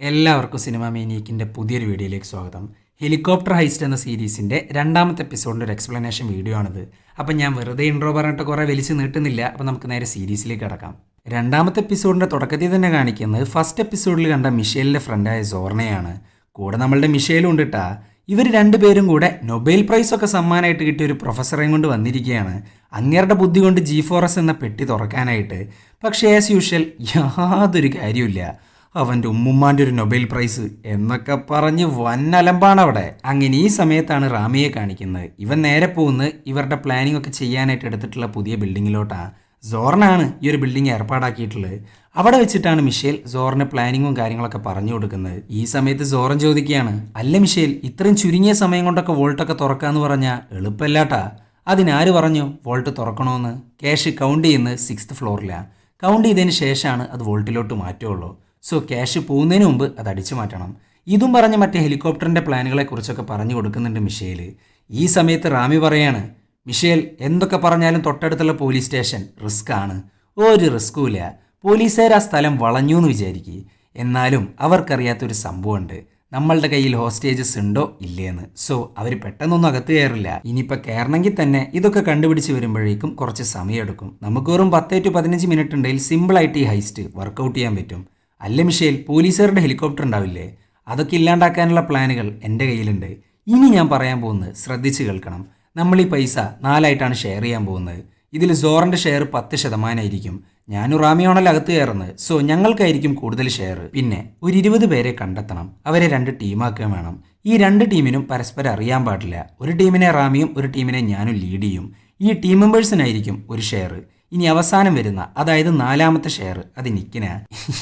എല്ലാവർക്കും സിനിമ മേനിയക്കിന്റെ പുതിയൊരു വീഡിയോയിലേക്ക് സ്വാഗതം. ഹെലികോപ്റ്റർ ഹൈസ്റ്റ് എന്ന സീരീസിന്റെ രണ്ടാമത്തെ എപ്പിസോഡിന്റെ ഒരു എക്സ്പ്ലനേഷൻ വീഡിയോ ആണിത്. അപ്പം ഞാൻ വെറുതെ ഇൻട്രോ പറഞ്ഞിട്ട് കുറേ വലിച്ചു നീട്ടുന്നില്ല. അപ്പം നമുക്ക് നേരെ സീരീസിലേക്ക് കിടക്കാം. രണ്ടാമത്തെ എപ്പിസോഡിന്റെ തുടക്കത്തിൽ തന്നെ കാണിക്കുന്നത് ഫസ്റ്റ് എപ്പിസോഡിൽ കണ്ട മിഷേലിന്റെ ഫ്രണ്ടായ സോർണയാണ്. കൂടെ നമ്മളുടെ മിഷേലും ഉണ്ട് ഇവർ രണ്ടുപേരും കൂടെ നൊബേൽ പ്രൈസ് ഒക്കെ സമ്മാനമായിട്ട് കിട്ടിയ ഒരു പ്രൊഫസറെയും കൊണ്ട് വന്നിരിക്കുകയാണ്. അങ്ങേരുടെ ബുദ്ധി കൊണ്ട് ജി ഫോറസ് എന്ന പെട്ടി തുറക്കാനായിട്ട്. പക്ഷേ ആസ് യൂഷ്വൽ യാതൊരു കാര്യമില്ല അവന്റെ ഉമ്മുമ്മാന്റെ ഒരു നൊബേൽ പ്രൈസ് എന്നൊക്കെ പറഞ്ഞ് വന്നലമ്പാണ് അവിടെ അങ്ങനെ ഈ സമയത്താണ് റാമിയെ കാണിക്കുന്നത്. ഇവൻ നേരെ പോകുന്ന ഇവരുടെ പ്ലാനിംഗ് ഒക്കെ ചെയ്യാനായിട്ട് എടുത്തിട്ടുള്ള പുതിയ ബിൽഡിങ്ങിലോട്ടാണ് സോറിനാണ് ഈ ഒരു ബിൽഡിംഗ് ഏർപ്പാടാക്കിയിട്ടുള്ളത്. അവിടെ വെച്ചിട്ടാണ് മിഷേൽ സോറിന് പ്ലാനിങ്ങും കാര്യങ്ങളൊക്കെ പറഞ്ഞു കൊടുക്കുന്നത്. ഈ സമയത്ത് സോറൻ ചോദിക്കുകയാണ് അല്ല മിഷേൽ ഇത്രയും ചുരുങ്ങിയ സമയം കൊണ്ടൊക്കെ വോൾട്ടൊക്കെ തുറക്കാന്ന് പറഞ്ഞാൽ എളുപ്പമല്ലാട്ടാ അതിനാര് പറഞ്ഞു വോൾട്ട് തുറക്കണമെന്ന് ക്യാഷ് കൗണ്ട് ചെയ്യുന്നത് സിക്സ്ത് ഫ്ലോറിലാണ് കൗണ്ട് ചെയ്തതിന് ശേഷമാണ് അത് വോൾട്ടിലോട്ട് മാറ്റുള്ളൂ സോ ക്യാഷ് പോകുന്നതിന് മുമ്പ് അത് അടിച്ചു മാറ്റണം. ഇതും പറഞ്ഞ് മറ്റേ ഹെലികോപ്റ്ററിന്റെ പ്ലാനുകളെ കുറിച്ചൊക്കെ പറഞ്ഞു കൊടുക്കുന്നുണ്ട് മിഷേൽ ഈ സമയത്ത് റാമി പറയാണ് മിഷേൽ എന്തൊക്കെ പറഞ്ഞാലും തൊട്ടടുത്തുള്ള പോലീസ് സ്റ്റേഷൻ റിസ്ക് ആണ്. ഒരു റിസ്ക്കും ഇല്ല. പോലീസുകാർ ആ സ്ഥലം വളഞ്ഞു എന്ന് വിചാരിക്കുക എന്നാലും അവർക്കറിയാത്തൊരു സംഭവമുണ്ട്. നമ്മളുടെ കയ്യിൽ ഹോസ്റ്റേജസ് ഉണ്ടോ ഇല്ലേന്ന്. സോ അവർ പെട്ടെന്നൊന്നും അകത്ത് കയറില്ല. ഇനിയിപ്പോൾ കയറണമെങ്കിൽ തന്നെ ഇതൊക്കെ കണ്ടുപിടിച്ച് വരുമ്പോഴേക്കും കുറച്ച് സമയമെടുക്കും. നമുക്ക് വെറും പത്തേ ടു പതിനഞ്ച് മിനിറ്റ് ഉണ്ടെങ്കിൽ സിമ്പിളായിട്ട് ഈ ഹൈസ്റ്റ് വർക്കൗട്ട് ചെയ്യാൻ പറ്റും. അല്ല മിഷേൽ പോലീസുകാരുടെ ഹെലികോപ്റ്റർ ഉണ്ടാവില്ലേ? അതൊക്കെ ഇല്ലാണ്ടാക്കാനുള്ള പ്ലാനുകൾ എന്റെ കയ്യിലുണ്ട്. ഇനി ഞാൻ പറയാൻ പോകുന്നത് ശ്രദ്ധിച്ച് കേൾക്കണം. നമ്മൾ ഈ പൈസ നാലായിട്ടാണ് ഷെയർ ചെയ്യാൻ പോകുന്നത്. ഇതിൽ സോറിന്റെ ഷെയർ പത്ത് ശതമാനമായിരിക്കും. ഞാനും റാമിയാണല്ലോ അകത്ത് കയറുന്നത്? സോ ഞങ്ങൾക്കായിരിക്കും കൂടുതൽ ഷെയർ പിന്നെ ഒരു ഇരുപത് പേരെ കണ്ടെത്തണം. അവരെ രണ്ട് ടീമാക്കുകയും വേണം. ഈ രണ്ട് ടീമിനും പരസ്പരം അറിയാൻ പാടില്ല. ഒരു ടീമിനെ റാമിയും ഒരു ടീമിനെ ഞാനും ലീഡ് ചെയ്യും. ഈ ടീം മെമ്പേഴ്സിനായിരിക്കും ഒരു ഷെയർ ഇനി അവസാനം വരുന്ന അതായത് നാലാമത്തെ ഷെയർ അത് നിക്കിന്.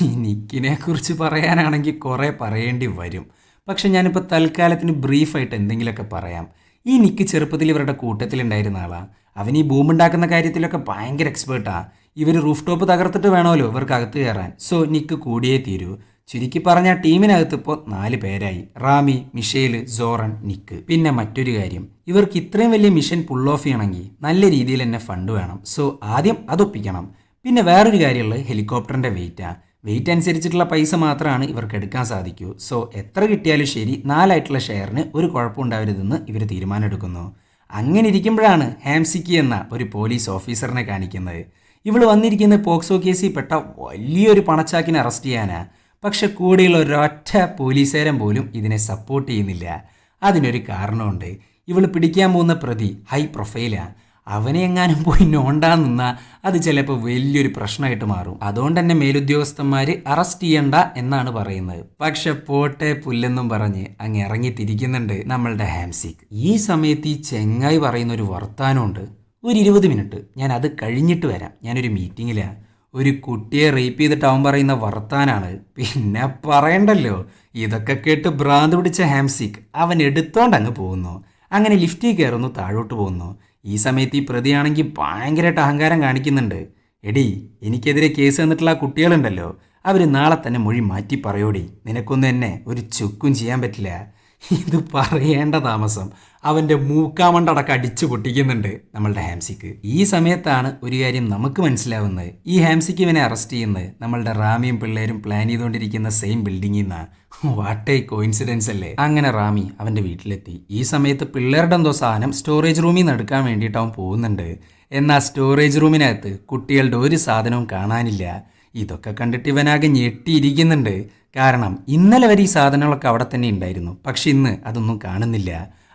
ഈ നിക്കിനെ കുറിച്ച് പറയാനാണെങ്കിൽ കുറേ പറയേണ്ടി വരും. പക്ഷെ ഞാനിപ്പോൾ തൽക്കാലത്തിന് ബ്രീഫായിട്ട് എന്തെങ്കിലുമൊക്കെ പറയാം. ഈ നിക്ക് ചെറുപ്പത്തിൽ ഇവരുടെ കൂട്ടത്തിലുണ്ടായിരുന്ന ആളാണ് അവൻ ഈ ബൂമുണ്ടാക്കുന്ന കാര്യത്തിലൊക്കെ ഭയങ്കര എക്സ്പേർട്ടാണ് ഇവർ റൂഫ് ടോപ്പ് തകർത്തിട്ട് വേണമല്ലോ ഇവർക്ക് അകത്ത് കയറാൻ. സോ നിക്ക് കൂടിയേ തീരൂ. ചുരുക്കി പറഞ്ഞ ടീമിനകത്ത് ഇപ്പോൾ നാല് പേരായി. Rami Michelle Soren Nick. പിന്നെ മറ്റൊരു കാര്യം. ഇവർക്ക് ഇത്രയും വലിയ മിഷൻ പുൾ ഓഫ് ചെയ്യണമെങ്കിൽ നല്ല രീതിയിൽ തന്നെ ഫണ്ട് വേണം. സോ ആദ്യം അതൊപ്പിക്കണം. പിന്നെ വേറൊരു കാര്യമുള്ളത് ഹെലികോപ്റ്ററിന്റെ വെയിറ്റാണ് വെയിറ്റ് അനുസരിച്ചിട്ടുള്ള പൈസ മാത്രമാണ് ഇവർക്ക് എടുക്കാൻ സാധിക്കൂ. സോ എത്ര കിട്ടിയാലും ശരി നാലായിട്ടുള്ള ഷെയറിന് ഒരു കുഴപ്പമുണ്ടാവരുതെന്ന് ഇവർ തീരുമാനമെടുക്കുന്നു. അങ്ങനെ ഇരിക്കുമ്പോഴാണ് ഹാംസിക്കി എന്ന ഒരു പോലീസ് ഓഫീസറിനെ കാണിക്കുന്നത്. ഇവൾ വന്നിരിക്കുന്ന പോക്സോ കേസിൽ പെട്ട വലിയൊരു പണച്ചാക്കിനെ അറസ്റ്റ് ചെയ്യാനാ. പക്ഷെ കൂടെയുള്ള ഒരൊറ്റ പോലീസുകാരൻ പോലും ഇതിനെ സപ്പോർട്ട് ചെയ്യുന്നില്ല. അതിനൊരു കാരണമുണ്ട്. ഇവൾ പിടിക്കാൻ പോകുന്ന പ്രതി ഹൈ പ്രൊഫൈലാണ് അവനെ എങ്ങാനും പോയി നോണ്ടാ നിന്നാൽ അത് ചിലപ്പോൾ വലിയൊരു പ്രശ്നമായിട്ട് മാറും. അതുകൊണ്ട് തന്നെ മേലുദ്യോഗസ്ഥന്മാർ അറസ്റ്റ് ചെയ്യണ്ട എന്നാണ് പറയുന്നത്. പക്ഷെ പോട്ടെ പുല്ലെന്നും പറഞ്ഞ് അങ്ങ് ഇറങ്ങി തിരിക്കുന്നുണ്ട് നമ്മളുടെ ഹാംസിക്. ഈ സമയത്ത് ഈ ചെങ്ങായി പറയുന്ന ഒരു വർത്താനമുണ്ട്. ഒരു ഇരുപത് മിനിറ്റ്. ഞാൻ അത് കഴിഞ്ഞിട്ട് വരാം. ഞാനൊരു മീറ്റിങ്ങിലാണ് ഒരു കുട്ടിയെ റേപ്പ് ചെയ്തിട്ട് അവൻ പറയുന്ന വർത്താനാണ്. പിന്നെ പറയണ്ടല്ലോ? ഇതൊക്കെ കേട്ട് ഭ്രാന്ത് പിടിച്ച ഹാംസിക് അവൻ എടുത്തോണ്ട് അങ്ങ് പോകുന്നു. അങ്ങനെ ലിഫ്റ്റിൽ കയറുന്നു താഴോട്ട് പോകുന്നു. ഈ സമയത്ത് ഈ പ്രതിയാണെങ്കിൽ ഭയങ്കരമായിട്ട് അഹങ്കാരം കാണിക്കുന്നുണ്ട്. എടി എനിക്കെതിരെ കേസ് തന്നിട്ടുള്ള ആ കുട്ടികളുണ്ടല്ലോ. അവർ നാളെ തന്നെ മൊഴി മാറ്റി പറയോടി. നിനക്കൊന്നും എന്നെ ഒരു ചുക്കും ചെയ്യാൻ പറ്റില്ല. ഇത് പറയേണ്ട താമസം. അവന്റെ മൂക്കാമണ്ടടക്കം അടിച്ചു പൊട്ടിക്കുന്നുണ്ട് നമ്മളുടെ ഹാംസിക്ക്. ഈ സമയത്താണ് ഒരു കാര്യം നമുക്ക് മനസ്സിലാവുന്നത്. ഈ ഹാംസിക്ക് ഇവനെ അറസ്റ്റ് ചെയ്യുന്നത് നമ്മളുടെ റാമിയും പിള്ളേരും പ്ലാൻ ചെയ്തുകൊണ്ടിരിക്കുന്ന സെയിം ബിൽഡിങ്ങിൽ നിന്നാണ് വാട്ട് എ കോയിൻസിഡൻസ് അല്ലേ? അങ്ങനെ റാമി അവന്റെ വീട്ടിലെത്തി. ഈ സമയത്ത് പിള്ളേരുടെ എന്തോ സാധനം സ്റ്റോറേജ് റൂമിൽ നിന്ന് എടുക്കാൻ വേണ്ടിയിട്ട് അവൻ പോകുന്നുണ്ട്. എന്നാൽ സ്റ്റോറേജ് റൂമിനകത്ത് കുട്ടികളുടെ ഒരു സാധനവും കാണാനില്ല. ഇതൊക്കെ കണ്ടിട്ട് ഇവനാകെ ഞെട്ടിയിരിക്കുന്നുണ്ട്. കാരണം ഇന്നലെ വരെ ഈ സാധനങ്ങളൊക്കെ അവിടെ തന്നെ ഉണ്ടായിരുന്നു. പക്ഷെ ഇന്ന് അതൊന്നും കാണുന്നില്ല.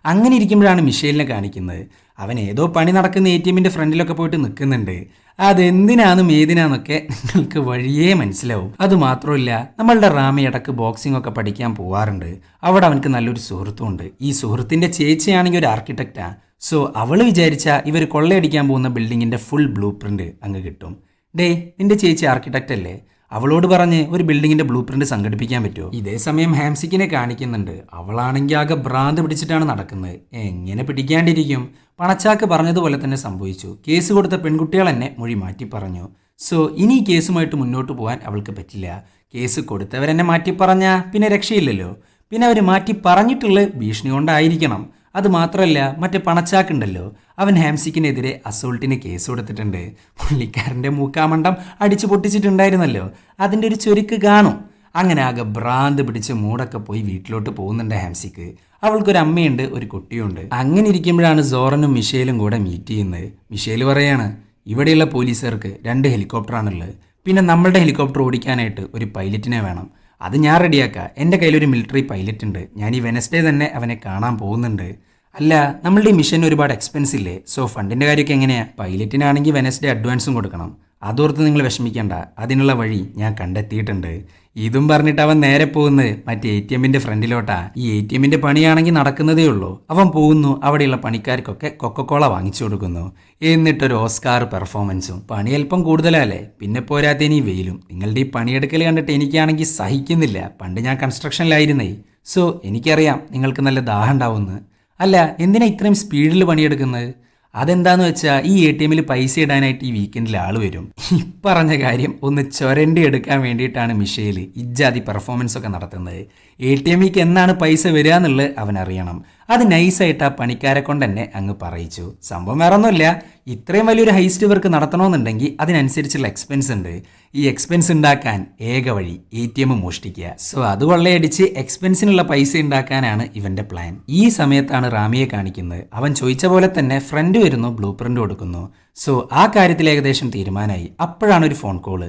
അങ്ങനെ ഇരിക്കുമ്പോഴാണ് മിഷേലിനെ കാണിക്കുന്നത്. അവൻ ഏതോ പണി നടക്കുന്ന എ ടി എമ്മിന്റെ ഫ്രണ്ടിലൊക്കെ പോയിട്ട് നിൽക്കുന്നുണ്ട്. അതെന്തിനാന്നും ഏതിനാന്നൊക്കെ നിങ്ങൾക്ക് വഴിയേ മനസ്സിലാവും. അത് മാത്രമല്ല നമ്മളുടെ റാമി ഇടയ്ക്ക് ബോക്സിംഗ് ഒക്കെ പഠിക്കാൻ പോവാറുണ്ട്. അവിടെ അവനക്ക് നല്ലൊരു സുഹൃത്തുമുണ്ട്. ഈ സുഹൃത്തിന്റെ ചേച്ചിയാണെങ്കിൽ ഒരു ആർക്കിടെക്റ്റാണ് സോ അവൾ വിചാരിച്ച ഇവർ കൊള്ളയടിക്കാൻ പോകുന്ന ബിൽഡിങ്ങിന്റെ ഫുൾ ബ്ലൂ പ്രിന്റ് അങ്ങ് കിട്ടും. ഡേ നിന്റെ ചേച്ചി ആർക്കിടെക്റ്റ് അല്ലേ അവളോട് പറഞ്ഞ് ഒരു ബിൽഡിങ്ങിന്റെ ബ്ലൂ പ്രിന്റ് സംഘടിപ്പിക്കാൻ പറ്റുമോ? ഇതേ സമയം ഹാംസിക്കിനെ കാണിക്കുന്നുണ്ട്. അവളാണെങ്കിൽ ആകെ ഭ്രാന്ത് പിടിച്ചിട്ടാണ് നടക്കുന്നത്. എങ്ങനെ പിടിക്കാണ്ടിരിക്കും? പണച്ചാക്ക് പറഞ്ഞതുപോലെ തന്നെ സംഭവിച്ചു. കേസ് കൊടുത്ത പെൺകുട്ടികൾ തന്നെ മൊഴി മാറ്റി പറഞ്ഞു. സോ ഇനി കേസുമായിട്ട് മുന്നോട്ട് പോകാൻ അവൾക്ക് പറ്റില്ല. കേസ് കൊടുത്തവരെന്നെ മാറ്റി പറഞ്ഞാൽ പിന്നെ രക്ഷയില്ലല്ലോ. പിന്നെ അവർ മാറ്റി പറഞ്ഞിട്ടുള്ള ഭീഷണി കൊണ്ടായിരിക്കണം. അത് മാത്രമല്ല മറ്റേ പണച്ചാക്കുണ്ടല്ലോ. അവൻ ഹാംസിക്കിനെതിരെ അസോൾട്ടിന് കേസ് കൊടുത്തിട്ടുണ്ട്. പുള്ളിക്കാരന്റെ മൂക്കാമണ്ടം അടിച്ചു പൊട്ടിച്ചിട്ടുണ്ടായിരുന്നല്ലോ. അതിന്റെ ഒരു ചൊരുക്ക് കാണും. അങ്ങനെ ആകെ ഭ്രാന്ത് പിടിച്ച് മൂടൊക്കെ പോയി വീട്ടിലോട്ട് പോകുന്നുണ്ട് ഹാംസിക്ക്. അവൾക്കൊരു അമ്മയുണ്ട് ഒരു കുട്ടിയുണ്ട്. അങ്ങനെ ഇരിക്കുമ്പോഴാണ് സോറനും മിഷേലും കൂടെ മീറ്റ് ചെയ്യുന്നത്. മിഷേൽ പറയാണ് ഇവിടെയുള്ള പോലീസുകാർക്ക് രണ്ട് ഹെലികോപ്റ്ററാണുള്ളത്. പിന്നെ നമ്മളുടെ ഹെലികോപ്റ്റർ ഓടിക്കാനായിട്ട് ഒരു പൈലറ്റിനെ വേണം. അത് ഞാൻ റെഡിയാക്കാം. എന്റെ കയ്യിലൊരു മിലിറ്ററി പൈലറ്റ് ഉണ്ട്. ഞാൻ ഈ വെനസ്ഡേ തന്നെ അവനെ കാണാൻ പോകുന്നുണ്ട്. അല്ല നമ്മളുടെ ഈ മിഷൻ ഒരുപാട് എക്സ്പെൻസ് ഇല്ലേ? സോ ഫണ്ടിന്റെ കാര്യമൊക്കെ എങ്ങനെയാണ് പൈലറ്റിനാണെങ്കിൽ വെനസ്ഡേ അഡ്വാൻസും കൊടുക്കണം. അതോർത്ത് നിങ്ങൾ വിഷമിക്കേണ്ട. അതിനുള്ള വഴി ഞാൻ കണ്ടെത്തിയിട്ടുണ്ട്. ഇതും പറഞ്ഞിട്ട് അവൻ നേരെ പോകുന്നത് മറ്റേ എ ടി എമ്മിന്റെ ഫ്രണ്ടിലോട്ടാ. ഈ എ ടി എമ്മിന്റെ പണിയാണെങ്കിൽ നടക്കുന്നതേ ഉള്ളൂ. അവൻ പോകുന്നു. അവിടെയുള്ള പണിക്കാർക്കൊക്കെ കൊക്കക്കോള വാങ്ങിച്ചു കൊടുക്കുന്നു. എന്നിട്ടൊരു ഓസ്കാർ പെർഫോമൻസും പണി അല്പം കൂടുതലല്ലേ? പിന്നെ പോരാത്ത ഈ വെയിലും. നിങ്ങളുടെ ഈ പണിയെടുക്കൽ കണ്ടിട്ട് എനിക്കാണെങ്കിൽ സഹിക്കുന്നില്ല. പണ്ട് ഞാൻ കൺസ്ട്രക്ഷനിലായിരുന്നേ സോ എനിക്കറിയാം നിങ്ങൾക്ക് നല്ല ദാഹം ഉണ്ടാവുമെന്ന്. അല്ല എന്തിനാ ഇത്രയും സ്പീഡിൽ പണിയെടുക്കുന്നത്? അതെന്താന്ന് വെച്ചാൽ ഈ എ ടി എമ്മിൽ പൈസ ഇടാനായിട്ട് ഈ വീക്കെൻഡിൽ ആൾ വരും. ഈ പറഞ്ഞ കാര്യം ഒന്ന് ചൊരണ്ടി എടുക്കാൻ വേണ്ടിയിട്ടാണ് മിഷേൽ ഇജ്ജാതി പെർഫോമൻസ് ഒക്കെ നടത്തുന്നത്. എ ടി എമ്മിക്ക് എന്നാണ് പൈസ വരിക എന്നുള്ളത് അവനറിയണം. അത് നൈസായിട്ട് ആ പണിക്കാരെ കൊണ്ട് തന്നെ അങ്ങ് പറയിച്ചു. സംഭവം വേറെ ഒന്നുമില്ല ഇത്രയും വലിയൊരു ഹൈസ്റ്റ് വർക്ക് നടത്തണമെന്നുണ്ടെങ്കിൽ അതിനനുസരിച്ചുള്ള എക്സ്പെൻസ് ഉണ്ട്. ഈ എക്സ്പെൻസ് ഉണ്ടാക്കാൻ ഏക വഴി എ ടി എം മോഷ്ടിക്കുക. സോ അത് കൊള്ളയടിച്ച് എക്സ്പെൻസിനുള്ള പൈസ ഉണ്ടാക്കാനാണ് ഇവന്റെ പ്ലാൻ ഈ സമയത്താണ് റാമിയെ കാണിക്കുന്നത്. അവൻ ചോദിച്ച പോലെ തന്നെ ഫ്രണ്ട് വരുന്നു ബ്ലൂ പ്രിന്റ് കൊടുക്കുന്നു. സോ ആ കാര്യത്തിൽ ഏകദേശം തീരുമാനമായി. അപ്പോഴാണ് ഒരു ഫോൺ കോൾ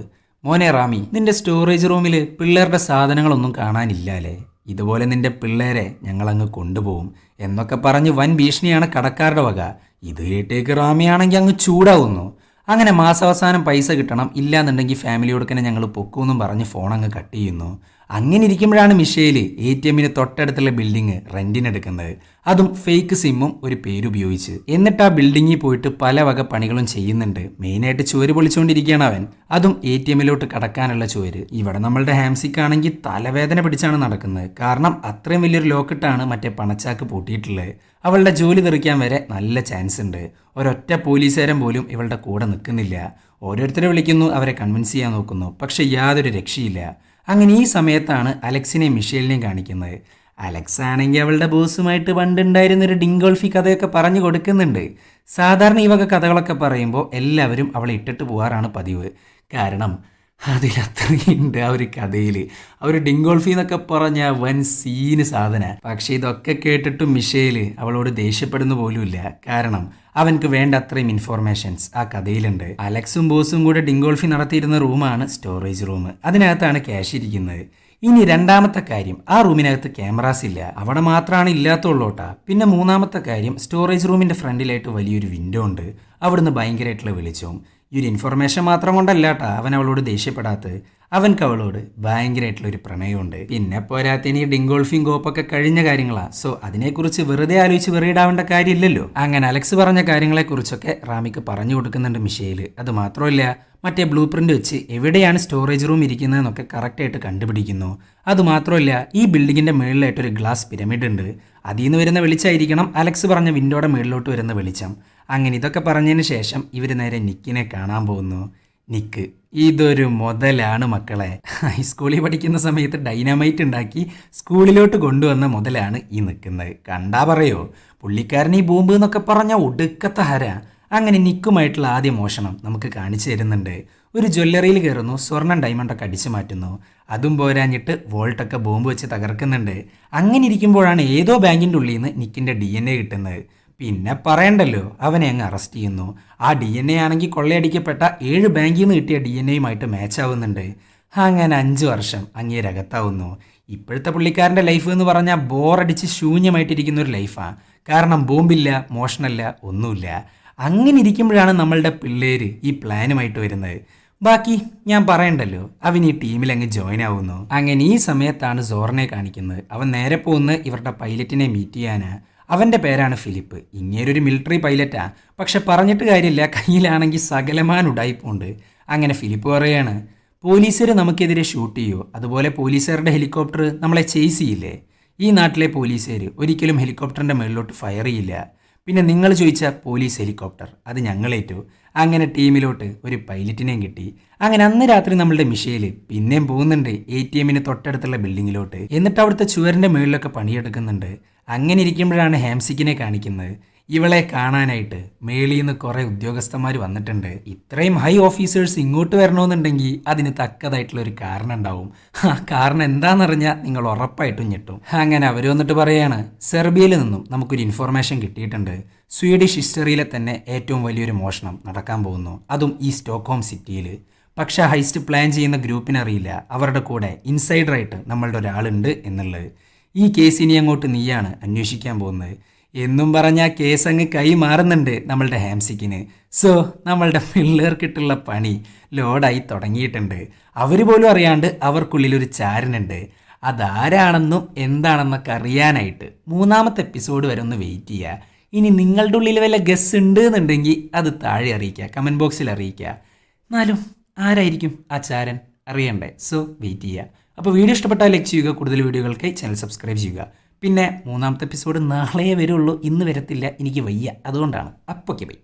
മോനെ റാമി നിന്റെ സ്റ്റോറേജ് റൂമിൽ പിള്ളേരുടെ സാധനങ്ങളൊന്നും കാണാനില്ല അല്ലേ? ഇതുപോലെ നിന്റെ പിള്ളേരെ ഞങ്ങളങ്ങ് കൊണ്ടുപോകും എന്നൊക്കെ പറഞ്ഞ് വൻ ഭീഷണിയാണ് കടക്കാരുടെ വക. ഇത് കേട്ടേക്ക് റാമിയാണെങ്കിൽ അങ്ങ് ചൂടാവുന്നു. അങ്ങനെ മാസാവസാനം പൈസ കിട്ടണം ഇല്ലാന്നുണ്ടെങ്കിൽ ഫാമിലി കൊടുക്കനെ ഞങ്ങൾ പൊക്കുമെന്നും പറഞ്ഞ് ഫോൺ അങ്ങ് കട്ട് ചെയ്യുന്നു. അങ്ങനെ ഇരിക്കുമ്പോഴാണ് മിഷേൽ എ ടി എമ്മിന് തൊട്ടടുത്തുള്ള ബിൽഡിംഗ് റെന്റിനെടുക്കുന്നത്. അതും ഫേക്ക് സിമ്മും ഒരു പേരുപയോഗിച്ച് എന്നിട്ട് ആ ബിൽഡിങ്ങിൽ പോയിട്ട് പല വക പണികളും ചെയ്യുന്നുണ്ട്. മെയിനായിട്ട് ചുവര് പൊളിച്ചുകൊണ്ടിരിക്കുകയാണ് അവൻ. അതും എ ടി എമ്മിലോട്ട് കടക്കാനുള്ള ചുവര് ഇവിടെ നമ്മളുടെ ഹാംസിക്കാണെങ്കിൽ തലവേദന പിടിച്ചാണ് നടക്കുന്നത്. കാരണം അത്രയും വലിയൊരു ലോക്കിട്ടാണ് മറ്റേ പണച്ചാക്ക് പൂട്ടിയിട്ടുള്ളത്. അവളുടെ ജോലി തെറിക്കാൻ വരെ നല്ല ചാൻസ് ഉണ്ട്. ഒരൊറ്റ പോലീസുകാരൻ പോലും ഇവളുടെ കൂടെ നിൽക്കുന്നില്ല. ഓരോരുത്തരെ വിളിക്കുന്നു അവരെ കൺവിൻസ് ചെയ്യാൻ നോക്കുന്നു. പക്ഷെ യാതൊരു രക്ഷയില്ല. അങ്ങനെ ഈ സമയത്താണ് അലക്സിനെ മിഷേലിനെയും കാണിക്കുന്നത്. അലക്സ് ആണെങ്കിൽ അവളുടെ ബോസുമായിട്ട് പണ്ടുണ്ടായിരുന്നൊരു ഡിങ്കോൾഫി കഥയൊക്കെ പറഞ്ഞു കൊടുക്കുന്നുണ്ട്. സാധാരണ ഈ വക കഥകളൊക്കെ പറയുമ്പോൾ എല്ലാവരും അവളെ ഇട്ടിട്ട് പോകാറാണ് പതിവ്. കാരണം അതിലത്രയുണ്ട് ആ ഒരു കഥയിൽ ഒരു ഡിങ്കോൾഫി എന്നൊക്കെ പറഞ്ഞ വൻ സീന് സാധന. പക്ഷേ ഇതൊക്കെ കേട്ടിട്ടും മിഷേൽ അവളോട് ദേഷ്യപ്പെടുന്ന പോലുമില്ല. കാരണം അവനക്ക് വേണ്ട അത്രയും ഇൻഫോർമേഷൻസ് ആ കഥയിലുണ്ട്. അലക്സും ബോസും കൂടെ ഡിങ്കോൾഫി നടത്തിയിരുന്ന റൂമാണ് സ്റ്റോറേജ് റൂം അതിനകത്താണ് ക്യാഷ് ഇരിക്കുന്നത്. ഇനി രണ്ടാമത്തെ കാര്യം ആ റൂമിനകത്ത് ക്യാമറാസ് ഇല്ല. അവിടെ മാത്രമാണ് ഇല്ലാത്തുള്ളൂട്ടാ പിന്നെ മൂന്നാമത്തെ കാര്യം സ്റ്റോറേജ് റൂമിന്റെ ഫ്രണ്ടിലായിട്ട് വലിയൊരു വിൻഡോ ഉണ്ട്. അവിടുന്ന് ഭയങ്കരമായിട്ടുള്ള വെളിച്ചവും. ഈ ഒരു ഇൻഫർമേഷൻ മാത്രം കൊണ്ടല്ലാട്ടാ അവൻ അവളോട് ദേഷ്യപ്പെടാത്തത് അവൻക്ക് അവളോട് ഭയങ്കരമായിട്ടുള്ള ഒരു പ്രണയമുണ്ട്. പിന്നെ പോരാത്തിന് ഈ ഡിങ്കോൾഫിയും കോപ്പൊക്കെ കഴിഞ്ഞ കാര്യങ്ങളാണ് സോ അതിനെക്കുറിച്ച് വെറുതെ ആലോചിച്ച് വെറിയിടാവേണ്ട കാര്യമില്ലല്ലോ. അങ്ങനെ അലക്സ് പറഞ്ഞ കാര്യങ്ങളെക്കുറിച്ചൊക്കെ റാമിക്ക് പറഞ്ഞു കൊടുക്കുന്നുണ്ട് മിഷേൽ. അത് മാത്രമല്ല മറ്റേ ബ്ലൂ പ്രിന്റ് വെച്ച് എവിടെയാണ് സ്റ്റോറേജ് റൂം ഇരിക്കുന്നതെന്നൊക്കെ കറക്റ്റായിട്ട് കണ്ടുപിടിക്കുന്നു. അതുമാത്രമല്ല ഈ ബിൽഡിങ്ങിന്റെ മുകളിലായിട്ടൊരു ഗ്ലാസ് പിരമിഡ് ഉണ്ട്. അതിൽ നിന്ന് വരുന്ന വെളിച്ചമായിരിക്കണം അലക്സ് പറഞ്ഞ വിൻഡോയുടെ മുകളിലോട്ട് വരുന്ന വെളിച്ചം. അങ്ങനെ ഇതൊക്കെ പറഞ്ഞതിന് ശേഷം ഇവർ നേരെ നിക്കിനെ കാണാൻ പോകുന്നു. നിക്ക് ഇതൊരു മുതലാണ് മക്കളെ. ഹൈസ്കൂളിൽ പഠിക്കുന്ന സമയത്ത് ഡൈനാമൈറ്റ് ഉണ്ടാക്കി സ്കൂളിലോട്ട് കൊണ്ടുവന്ന മുതലാണ് ഈ നിൽക്കുന്നത് കണ്ടാ പറയോ? പുള്ളിക്കാരൻ ഈ ബോംബ് എന്നൊക്കെ പറഞ്ഞ ഒടുക്കത്തെ ഹര. അങ്ങനെ നിക്കുമായിട്ടുള്ള ആദ്യ മോഷണം നമുക്ക് കാണിച്ചു തരുന്നുണ്ട്. ഒരു ജ്വല്ലറിയിൽ കയറുന്നു സ്വർണം ഡയമണ്ടൊക്കെ അടിച്ചു മാറ്റുന്നു. അതും പോരാഞ്ഞിട്ട് വോൾട്ടൊക്കെ ബോംബ് വെച്ച് തകർക്കുന്നുണ്ട്. അങ്ങനെ ഇരിക്കുമ്പോഴാണ് ഏതോ ബാങ്കിന്റെ ഉള്ളിൽ നിന്ന് നിക്കിന്റെ ഡി എൻ എ കിട്ടുന്നത്. പിന്നെ പറയണ്ടല്ലോ അവനെ അങ്ങ് അറസ്റ്റ് ചെയ്യുന്നു. ആ ഡി എൻ എ ആണെങ്കിൽ കൊള്ളയടിക്കപ്പെട്ട ഏഴ് ബാങ്കിൽ നിന്ന് കിട്ടിയ ഡി എൻ എയുമായിട്ട് മാച്ച് ആവുന്നുണ്ട്. അങ്ങനെ അഞ്ച് വർഷം അങ്ങേരകത്താവുന്നു ഇപ്പോഴത്തെ പുള്ളിക്കാരന്റെ ലൈഫ് എന്ന് പറഞ്ഞാൽ ബോറടിച്ച് ശൂന്യമായിട്ടിരിക്കുന്ന ഒരു ലൈഫാണ് കാരണം ബോംബില്ല മോഷണല്ല ഒന്നുമില്ല. അങ്ങനെ ഇരിക്കുമ്പോഴാണ് നമ്മളുടെ പിള്ളേര് ഈ പ്ലാനുമായിട്ട് വരുന്നത്. ബാക്കി ഞാൻ പറയണ്ടല്ലോ അവൻ ഈ ടീമിൽ അങ്ങ് ജോയിൻ ആവുന്നു. അങ്ങനെ ഈ സമയത്താണ് സോറിനെ കാണിക്കുന്നത്. അവൻ നേരെ പോകുന്ന ഇവരുടെ പൈലറ്റിനെ മീറ്റ് ചെയ്യാനാ അവന്റെ പേരാണ് ഫിലിപ്പ്. ഇങ്ങേരൊരു മിലിറ്ററി പൈലറ്റാ പക്ഷെ പറഞ്ഞിട്ട് കാര്യമില്ല. കയ്യിലാണെങ്കിൽ സകലമാൻ ഉടായിപ്പുണ്ട്. അങ്ങനെ ഫിലിപ്പ് പറയാണ് പോലീസുകാർ നമുക്കെതിരെ ഷൂട്ട് ചെയ്യുമോ അതുപോലെ പോലീസുകാരുടെ ഹെലികോപ്റ്റർ നമ്മളെ ചേസ് ചെയ്യില്ലേ? ഈ നാട്ടിലെ പോലീസുകാർ ഒരിക്കലും ഹെലികോപ്റ്ററിന്റെ മുകളിലോട്ട് ഫയർ ചെയ്യില്ല. പിന്നെ നിങ്ങൾ ചോദിച്ച പോലീസ് ഹെലികോപ്റ്റർ അത് ഞങ്ങളേറ്റു അങ്ങനെ ടീമിലോട്ട് ഒരു പൈലറ്റിനെയും കിട്ടി. അങ്ങനെ അന്ന് രാത്രി നമ്മളുടെ മിഷയിൽ പിന്നെയും പോകുന്നുണ്ട്. എ ടി എമ്മിന് തൊട്ടടുത്തുള്ള ബിൽഡിങ്ങിലോട്ട് എന്നിട്ട് അവിടുത്തെ ചുവരിന്റെ മുകളിലൊക്കെ പണിയെടുക്കുന്നുണ്ട്. അങ്ങനെ ഇരിക്കുമ്പോഴാണ് ഹാംസിക്കിനെ കാണിക്കുന്നത്. ഇവളെ കാണാനായിട്ട് മേളിൽ നിന്ന് കുറേ ഉദ്യോഗസ്ഥന്മാർ വന്നിട്ടുണ്ട്. ഇത്രയും ഹൈ ഓഫീസേഴ്സ് ഇങ്ങോട്ട് വരണമെന്നുണ്ടെങ്കിൽ അതിന് തക്കതായിട്ടുള്ള ഒരു കാരണം ഉണ്ടാവും ആ കാരണം എന്താണെന്നറിഞ്ഞാൽ നിങ്ങൾ ഉറപ്പായിട്ടും ഞെട്ടും. അങ്ങനെ അവർ വന്നിട്ട് പറയാണ് സെർബിയയിൽ നിന്നും നമുക്കൊരു ഇൻഫർമേഷൻ കിട്ടിയിട്ടുണ്ട്. സ്വീഡിഷ് ഹിസ്റ്ററിയിലെ തന്നെ ഏറ്റവും വലിയൊരു മോഷണം നടക്കാൻ പോകുന്നു. അതും ഈ സ്റ്റോക്ക്ഹോം സിറ്റിയിൽ പക്ഷേ ഹൈസ്റ്റ് പ്ലാൻ ചെയ്യുന്ന ഗ്രൂപ്പിനറിയില്ല. അവരുടെ കൂടെ ഇൻസൈഡറായിട്ട് നമ്മളുടെ ഒരാളുണ്ട് എന്നുള്ളത്. ഈ കേസ് ഇനി അങ്ങോട്ട് നീയാണ് അന്വേഷിക്കാൻ പോകുന്നത്. എന്നും പറഞ്ഞാൽ കേസ് അങ്ങ് കൈമാറുന്നുണ്ട് നമ്മളുടെ ഹാംസിക്കിന്. സോ നമ്മളുടെ പിള്ളേർക്കിട്ടുള്ള പണി ലോഡായി തുടങ്ങിയിട്ടുണ്ട്. അവർ പോലും അറിയാണ്ട് അവർക്കുള്ളിൽ ഒരു ചാരനുണ്ട്. അതാരാണെന്നും എന്താണെന്നൊക്കെ അറിയാനായിട്ട് മൂന്നാമത്തെ എപ്പിസോഡ് വരെ ഒന്ന് വെയിറ്റ് ചെയ്യുക ഇനി നിങ്ങളുടെ ഉള്ളിൽ വല്ല ഗസ് ഉണ്ട് എന്നുണ്ടെങ്കിൽ അത് താഴെ അറിയിക്കുക കമന്റ് ബോക്സിൽ അറിയിക്കുക എന്നാലും ആരായിരിക്കും ആ ചാരൻ? അറിയണ്ടേ. സോ വെയിറ്റ് ചെയ്യുക അപ്പോൾ വീഡിയോ ഇഷ്ടപ്പെട്ടാൽ ലൈക്ക് ചെയ്യുക കൂടുതൽ വീഡിയോകൾക്ക് ചാനൽ സബ്സ്ക്രൈബ് ചെയ്യുക. പിന്നെ മൂന്നാമത്തെ എപ്പിസോഡ് നാളെ വരുള്ളൂ ഇന്ന് വരത്തില്ല എനിക്ക് വയ്യ. അതുകൊണ്ടാണ്. അപ്പൊക്കെ ബൈ